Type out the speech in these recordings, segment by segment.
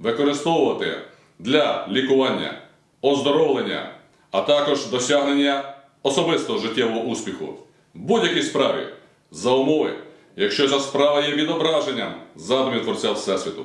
використовувати для лікування, оздоровлення, а також досягнення особистого життєвого успіху в будь-якій справі за умови, якщо ця справа є відображенням задумів Творця Всесвіту.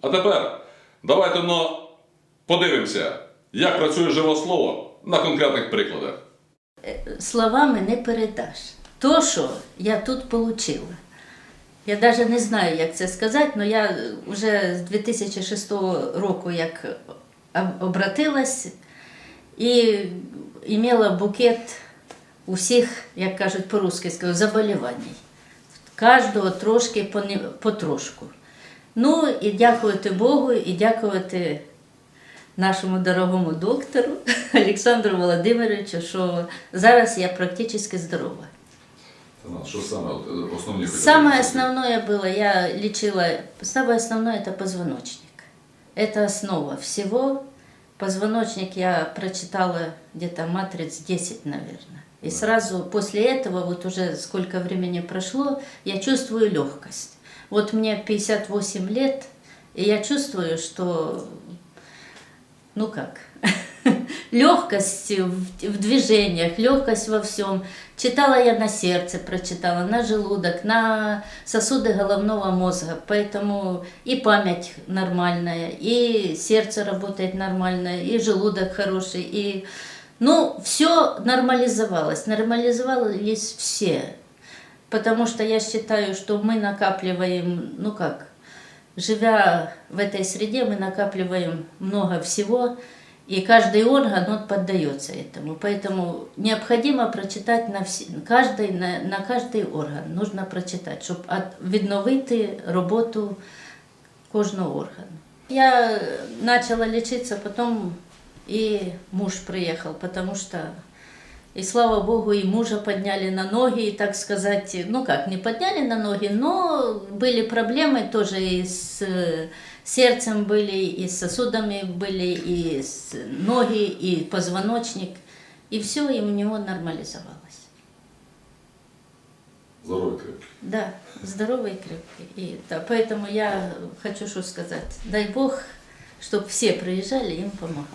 А тепер давайте но подивимося, як працює живе слово на конкретних прикладах. словами не передаш. То, що я тут отримала. Я навіть не знаю, як це сказати, але я вже з 2006 року як обратилась і мала букет усіх, як кажуть по-русски, заболівань. Кожного трошки потрошку. Ну і дякувати Богу, і дякувати нашому дорогому доктору Олександру Володимировичу, що зараз я практично здорова. Що саме основні Самое основное было, я лечила, самое основное это позвоночник. Это основа всего. Позвоночник я прочитала где-то матриц 10, наверное. И сразу после этого, вот уже сколько времени прошло, я чувствую легкость. Вот мне 58 лет, и я чувствую, что ну как, легкость в, движениях, легкость во всем. Читала я на сердце, прочитала, на желудок, на сосуды головного мозга, поэтому и память нормальная, и сердце работает нормально, и желудок хороший, и ну все нормализовалось, нормализовались все, потому что я считаю, что мы накапливаем, ну как, живя в этой среде, мы накапливаем много всего, и каждый орган он поддается этому. Поэтому необходимо прочитать на всі, каждый, на, на каждый орган нужно прочитати, щоб от- відновити роботу кожного органу. Я начала лечиться, потом и муж приехал, потому что и слава богу, и мужа подняли на ноги, и так сказать, ну как, не подняли на ноги, но были проблемы тоже и с сердцем были, и с сосудами были, и с ноги, и позвоночник, и все, и у него нормализовалось. Здоровий крепкий. Да, здоровый и крепкий. И, да, поэтому я хочу что сказать. Дай Бог, чтобы все приезжали, им помогал.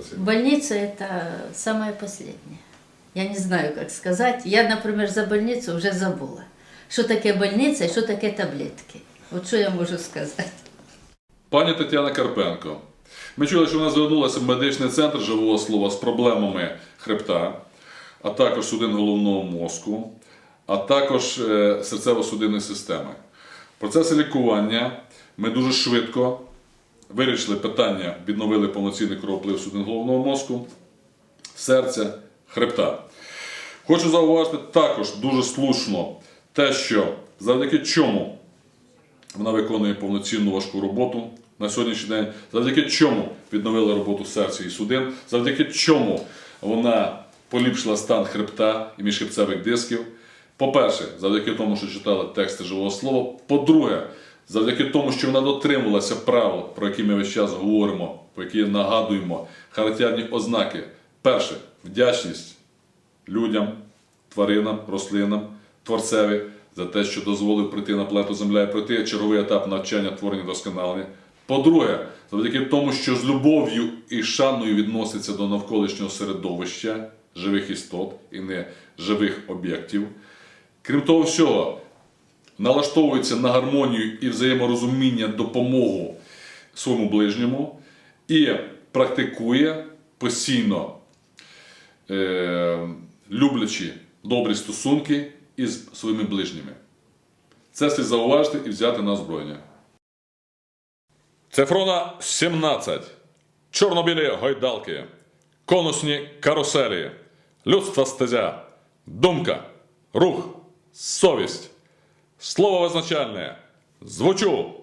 Спасибо. Больница это самое последнее. Я не знаю, как сказать. Я, например, за больницу уже забыла. Что такое больница и что такое таблетки. Вот что я могу сказать. Пані Тетяна Карпенко. Ми чули, що вона звернулася в медичний центр живого слова з проблемами хребта, а також судин головного мозку, а також е, серцево-судинної системи. В процесі лікування ми дуже швидко вирішили питання, відновили повноцінний кровоплив судин головного мозку, серця, хребта. Хочу зауважити також дуже слушно те, що завдяки чому вона виконує повноцінну важку роботу на сьогоднішній день, завдяки чому відновила роботу серця і судин, завдяки чому вона поліпшила стан хребта і міжхребцевих дисків. По-перше, завдяки тому, що читала тексти живого слова. По-друге, завдяки тому, що вона дотримувалася правил, про які ми весь час говоримо, про які нагадуємо, характерні ознаки. Перше вдячність людям, тваринам, рослинам, творцеві за те, що дозволив прийти на планету Земля і пройти черговий етап навчання, творення, досконалення. По-друге, завдяки тому, що з любов'ю і шаною відноситься до навколишнього середовища живих істот і не живих об'єктів. Крім того всього, налаштовується на гармонію і взаєморозуміння, допомогу своєму ближньому і практикує постійно е, люблячи добрі стосунки із своїми ближніми. Це слід зауважити і взяти на озброєння. Цифрона 17. Чорнобілі гойдалки. Конусні каруселі. Людства стезя. Думка. Рух. Совість. Слово визначальне. Звучу.